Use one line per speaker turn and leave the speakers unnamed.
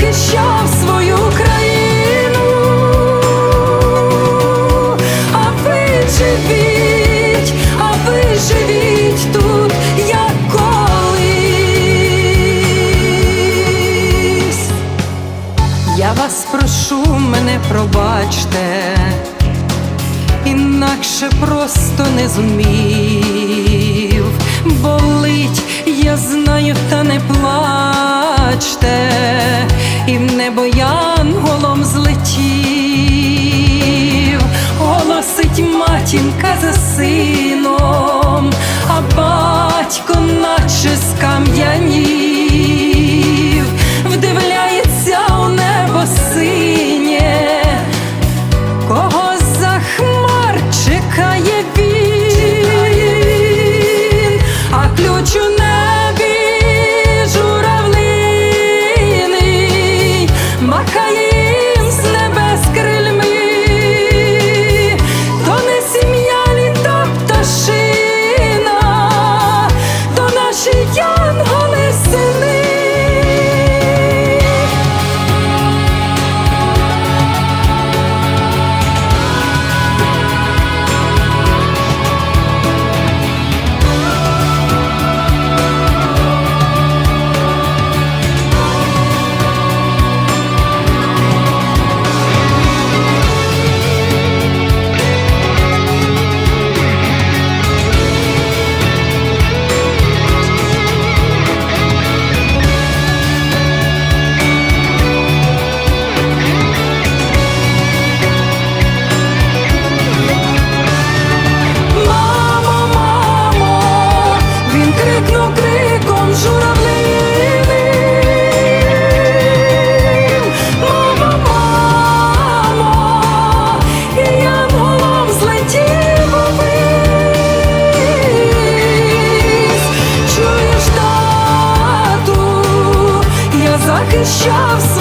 Захищав свою країну, а ви живіть, а ви тут, як. Я вас прошу, мене пробачте, інакше просто не зумів. Болить, я знаю, та не в небо янголом злетів, голосить матінка за сином, а батько наче скам'янів, крикнув криком журавлиним. Мамо, мамо, злетів. Чуєш, тату, я захищав свою